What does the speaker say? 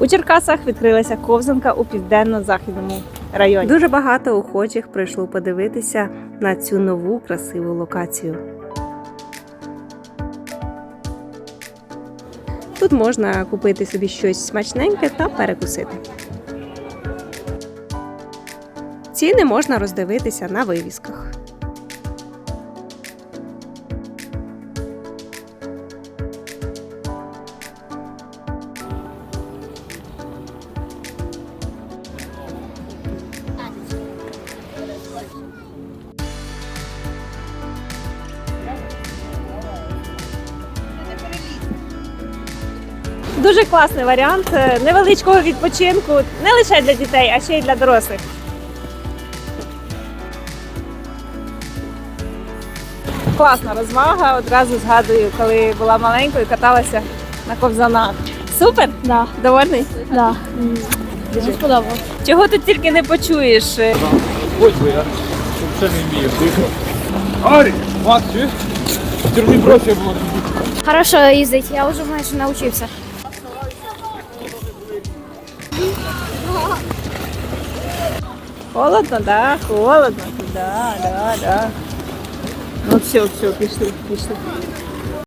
У Черкасах відкрилася ковзанка у південно-західному районі. Дуже багато охочих прийшло подивитися на цю нову красиву локацію. Тут можна купити собі щось смачненьке та перекусити. Ціни можна роздивитися на вивісках. Дуже класний варіант е, невеличкого відпочинку не лише для дітей, а ще й для дорослих. Класна розвага. Одразу згадую, коли була маленькою, каталася на ковзанах. Супер? Да, Довольний? да. Дуже сподобалось. Чого тут тільки не почуєш? Ось би я ще не вмію дихати. Арі, Макс, чуєш? Термі проще було. Хорошо їздить, я вже майже навчився. Холодно, да, холодно. Да, да, да. Ну все, все, пішли, пішли.